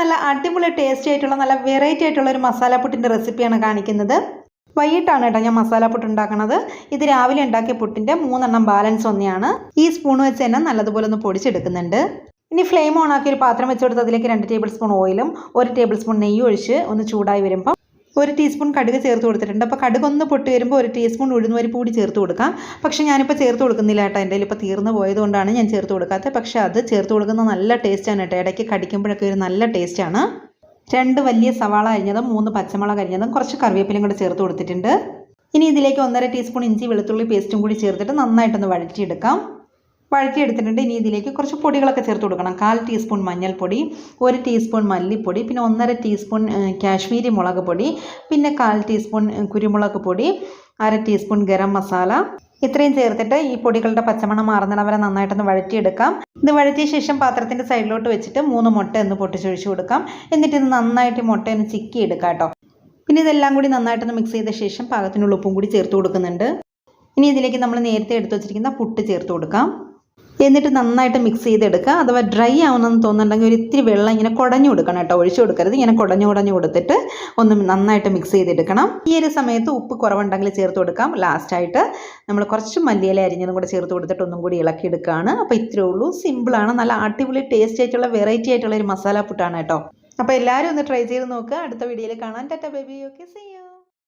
നല്ല അടിപൊളി ടേസ്റ്റി ആയിട്ടുള്ള നല്ല വെറൈറ്റി ആയിട്ടുള്ള ഒരു മസാലപ്പുട്ടിന്റെ റെസിപ്പിയാണ് കാണിക്കുന്നത്. വൈകിട്ടാണ് കേട്ടോ ഞാൻ മസാലപ്പുട്ട് ഉണ്ടാക്കുന്നത് ഇത് രാവിലെ ഉണ്ടാക്കിയ പുട്ടിന്റെ മൂന്നെണ്ണം ബാലൻസ് ഒന്നെയാണ്. ഈ സ്പൂൺ വെച്ച് തന്നെ നല്ലതുപോലെ ഒന്ന് പൊടിച്ചെടുക്കുന്നുണ്ട്. ഇനി ഫ്ലെയിം ഓൺ ആക്കി ഒരു പാത്രം വെച്ച് കൊടുത്ത് അതിലേക്ക് രണ്ട് ടേബിൾ സ്പൂൺ ഓയിലും ഒരു ടേബിൾ സ്പൂൺ നെയ്യ് ഒഴിച്ച് ഒന്ന് ചൂടായി വരുമ്പോൾ ഒരു ടീസ്പൂൺ കടുക് ചേർത്ത് കൊടുത്തിട്ടുണ്ട്. അപ്പോൾ കടുക് ഒന്ന് പൊട്ടി വരുമ്പോൾ ഒരു ടീസ്പൂൺ ഉഴുന്നുപരിപ്പ് കൂടി ചേർത്ത് കൊടുക്കാം. പക്ഷേ ഞാനിപ്പോൾ ചേർത്ത് കൊടുക്കുന്നില്ല കേട്ടോ. എന്റെ ഇപ്പോൾ തീർന്നു പോയതുകൊണ്ടാണ് ഞാൻ ചേർത്ത് കൊടുക്കാത്തത്. പക്ഷേ അത് ചേർത്ത് കൊടുക്കുന്ന നല്ല ടേസ്റ്റാണ് കേട്ടോ. ഇടയ്ക്ക് കടിക്കുമ്പോഴൊക്കെ ഒരു നല്ല ടേസ്റ്റാണ് രണ്ട് വലിയ സവാള അരിഞ്ഞതും മൂന്ന് പച്ചമുളക് അരിഞ്ഞതും കുറച്ച് കറിവേപ്പിലയും കൂടെ ചേർത്ത് കൊടുത്തിട്ടുണ്ട്. ഇനി ഇതിലേക്ക് ഒന്നര ടീസ്പൂൺ ഇഞ്ചി വെളുത്തുള്ളി പേസ്റ്റും കൂടി ചേർത്തിട്ട് നന്നായിട്ടൊന്ന് വഴറ്റിയെടുക്കാം. വഴറ്റിയെടുത്തിട്ടുണ്ട്. ഇനി ഇതിലേക്ക് കുറച്ച് പൊടികളൊക്കെ ചേർത്ത് കൊടുക്കണം. കാൽ ടീസ്പൂൺ മഞ്ഞൾപ്പൊടി ഒരു ടീസ്പൂൺ മല്ലിപ്പൊടി പിന്നെ ഒന്നര ടീസ്പൂൺ കാശ്മീരി മുളക് പൊടി പിന്നെ കാൽ ടീസ്പൂൺ കുരുമുളക് പൊടി അര ടീസ്പൂൺ ഗരം മസാല. ഇത്രയും ചേർത്തിട്ട് ഈ പൊടികളുടെ പച്ചമണം മാറുന്നിടം വരെ നന്നായിട്ടൊന്ന് വഴറ്റിയെടുക്കാം. ഇത് വഴറ്റിയ ശേഷം പാത്രത്തിന്റെ സൈഡിലോട്ട് വെച്ചിട്ട് മൂന്ന് മുട്ട ഒന്ന് പൊട്ടിച്ചൊഴിച്ച് കൊടുക്കാം. എന്നിട്ട് ഇത് നന്നായിട്ട് മുട്ട ഒന്ന് ചിക്കി എടുക്കാം കേട്ടോ. പിന്നെ ഇതെല്ലാം കൂടി നന്നായിട്ടൊന്ന് മിക്സ് ചെയ്ത ശേഷം പാകത്തിനുള്ള ഉപ്പും കൂടി ചേർത്ത് കൊടുക്കുന്നുണ്ട്. ഇനി ഇതിലേക്ക് നമ്മൾ നേരത്തെ എടുത്തു വെച്ചിരിക്കുന്ന പുട്ട് ചേർത്ത് കൊടുക്കാം. എന്നിട്ട് നന്നായിട്ട് മിക്സ് ചെയ്തെടുക്കുക. അഥവാ ഡ്രൈ ആവുന്നെന്ന് തോന്നുന്നുണ്ടെങ്കിൽ ഒരു ഇത്തിരി വെള്ളം ഇങ്ങനെ കുടഞ്ഞു കൊടുക്കണം കേട്ടോ. ഒഴിച്ചു കൊടുക്കരുത്. ഇങ്ങനെ കുടഞ്ഞു കുടഞ്ഞു കൊടുത്തിട്ട് ഒന്ന് നന്നായിട്ട് മിക്സ് ചെയ്തെടുക്കണം. ഈ ഒരു സമയത്ത് ഉപ്പ് കുറവുണ്ടെങ്കിൽ ചേർത്ത് കൊടുക്കാം. ലാസ്റ്റായിട്ട് നമ്മൾ കുറച്ച് മല്ലിയില അരിഞ്ഞതും കൂടെ ചേർത്ത് കൊടുത്തിട്ട് ഒന്നും കൂടി ഇളക്കി ഇളക്കിയെടുക്കുകയാണ് അപ്പോൾ ഇത്രയേ ഉള്ളൂ. സിമ്പിളാണ് നല്ല അടിപൊളി ടേസ്റ്റ് ആയിട്ടുള്ള വെറൈറ്റി ആയിട്ടുള്ള ഒരു മസാല പുട്ടാണ് കേട്ടോ. അപ്പോൾ എല്ലാവരും ഒന്ന് ട്രൈ ചെയ്ത് നോക്കുക. അടുത്ത വീഡിയോയിൽ കാണാൻ ടാറ്റ ബേബി ഓക്കെ സി